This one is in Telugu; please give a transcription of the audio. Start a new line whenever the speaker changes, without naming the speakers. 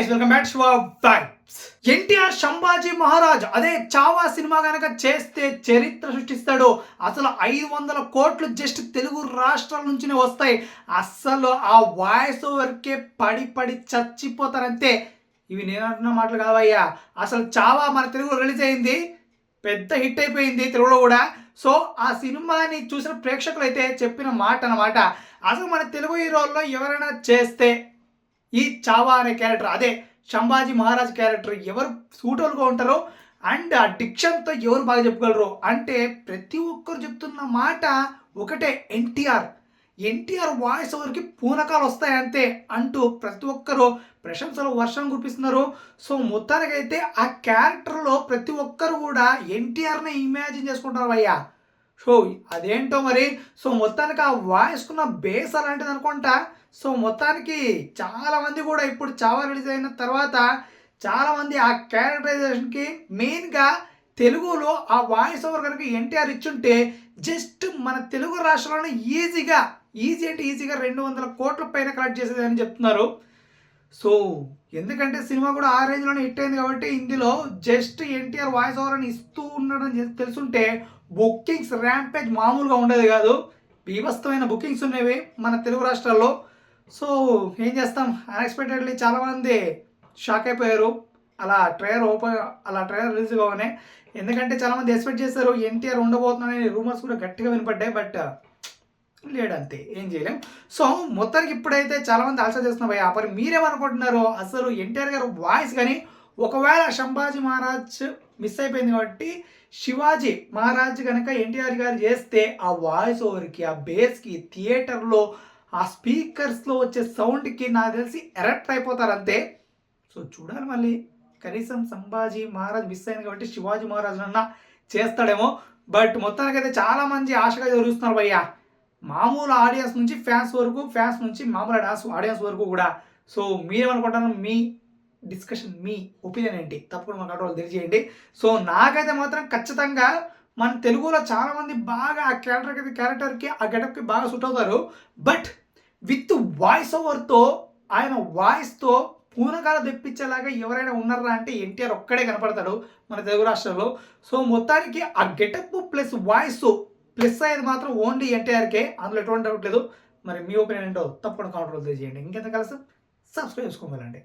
Guys welcome back to vibes NTR Sambhaji Maharaj అదే చావా సినిమా కనుక చేస్తే చరిత్ర సృష్టిస్తాడు అసలు ఐదు వందల కోట్లు జస్ట్ తెలుగు రాష్ట్రాల నుంచినే వస్తాయి. అస్సలు ఆ వాయిస్ ఓవర్కే పడి పడి చచ్చిపోతారంతే. ఇవి నేను అంటున్న మాటలు కావయ్యా. అసలు చావా మన తెలుగులో రిలీజ్ అయింది పెద్ద హిట్ అయిపోయింది తెలుగులో కూడా. సో ఆ సినిమాని చూసిన ప్రేక్షకులు అయితే చెప్పిన మాట అనమాట అసలు మన తెలుగు హీరోల్లో ఎవరైనా చేస్తే ఈ చావా అనే క్యారెక్టర్ అదే శంభాజీ మహారాజ్ క్యారెక్టర్ ఎవరు సూటబుల్గా ఉంటారో అండ్ ఆ డిక్షన్తో ఎవరు బాగా చెప్పగలరు అంటే ప్రతి ఒక్కరు చెప్తున్న మాట ఒకటే ఎన్టీఆర్. ఎన్టీఆర్ వాయిస్ ఓవర్కి పూనకాలు వస్తాయి అంతే అంటూ ప్రతి ఒక్కరు ప్రశంసలు వర్షం కురిపిస్తున్నారు. సో మొత్తానికైతే ఆ క్యారెక్టర్లో ప్రతి ఒక్కరు కూడా ఎన్టీఆర్ని ఇమాజిన్ చేసుకుంటారు అయ్యా సో అదేంటో మరి? సో మొత్తానికి ఆ వాయిస్కున్న బేస్ అలాంటిది అనుకుంటా. సో మొత్తానికి చాలామంది కూడా ఇప్పుడు చావా రిలీజ్ అయిన తర్వాత చాలామంది ఆ క్యారెక్టరైజేషన్కి మెయిన్గా తెలుగులో ఆ వాయిస్ ఓవర్ కనుక ఎన్టీఆర్ ఇచ్చుంటే జస్ట్ మన తెలుగు రాష్ట్రాలను ఈజీగా ఈజీ అంటే ఈజీగా రెండు వందల కోట్ల పైన కలెక్ట్ చేసేదని చెప్తున్నారు. సో ఎందుకంటే సినిమా కూడా ఆ రేంజ్లోనే హిట్ అయింది కాబట్టి ఇందులో జస్ట్ ఎన్టీఆర్ వాయిస్ ఓవర్ అని ఇస్తూ ఉండడం తెలుసుంటే బుకింగ్స్ ర్యాంపేజ్ మామూలుగా ఉండేది కాదు. బీభస్తమైన బుకింగ్స్ ఉన్నవి మన తెలుగు రాష్ట్రాల్లో. సో ఏం చేస్తాం? అన్ఎక్స్పెక్టెడ్లీ చాలామంది షాక్ అయిపోయారు. అలా ట్రైలర్ ఓపెన్ అలా ట్రైలర్ రిలీజ్ కావనే ఎందుకంటే చాలామంది ఎక్స్పెక్ట్ చేశారు ఎన్టీఆర్ ఉండబోతున్నాడని రూమర్స్ కూడా గట్టిగా వినపడ్డాయి. బట్ లేడంతే ఏం చేయలేం. సో మొత్తానికి ఇప్పుడైతే చాలామంది ఆలోచన చేస్తున్నారు భయ్యా మరి మీరేమనుకుంటున్నారు? అసలు ఎన్టీఆర్ గారు వాయిస్ కానీ ఒకవేళ శంభాజీ మహారాజ్ మిస్ అయిపోయింది కాబట్టి శివాజీ మహారాజ్ కనుక ఎన్టీఆర్ గారు చేస్తే ఆ వాయిస్ ఓవర్కి ఆ బేస్కి థియేటర్లో ఆ స్పీకర్స్లో వచ్చే సౌండ్కి నాకు తెలిసి ఎరెక్ట్ అయిపోతారు అంతే సో చూడాలి మళ్ళీ. కనీసం సంభాజీ మహారాజ్ మిస్ అయింది కాబట్టి శివాజీ మహారాజ్ అన్న చేస్తాడేమో. బట్ మొత్తానికైతే చాలామంది ఆశగా చూస్తున్నారు భయ్యా. మామూలు ఆడియన్స్ నుంచి ఫ్యాన్స్ వరకు ఫ్యాన్స్ నుంచి మామూలు డాన్స్ ఆడియన్స్ వరకు కూడా. సో మీరేమనుకుంటున్నారు? మీ డిస్కషన్ మీ ఒపీనియన్ ఏంటి? తప్పకుండా మనకు కంట్రోల్ తెలియజేయండి. సో నాకైతే మాత్రం ఖచ్చితంగా మన తెలుగులో చాలామంది బాగా ఆ క్యారెక్టర్కి క్యారెక్టర్కి ఆ గెటప్కి బాగా సూట్ అవుతారు. బట్ విత్ వాయిస్ ఓవర్తో ఆయన వాయిస్తో పూనకాలు తెప్పించేలాగా ఎవరైనా ఉన్నారా అంటే ఎన్టీఆర్ ఒక్కడే కనపడతాడు మన తెలుగు రాష్ట్రంలో. సో మొత్తానికి ఆ గెటప్ ప్లస్ వాయిస్ ప్లస్ అయ్యేది మాత్రం ఓన్లీ ఎన్టీఆర్కే. అందులో ఎటువంటి డౌట్ లేదు. మరి మీ ఒపీనియన్ ఏంటో తప్పకుండా కామెంట్లో తెలియజేయండి. ఇంకెంత కలిసి సబ్స్క్రైబ్ చేసుకోగలండి.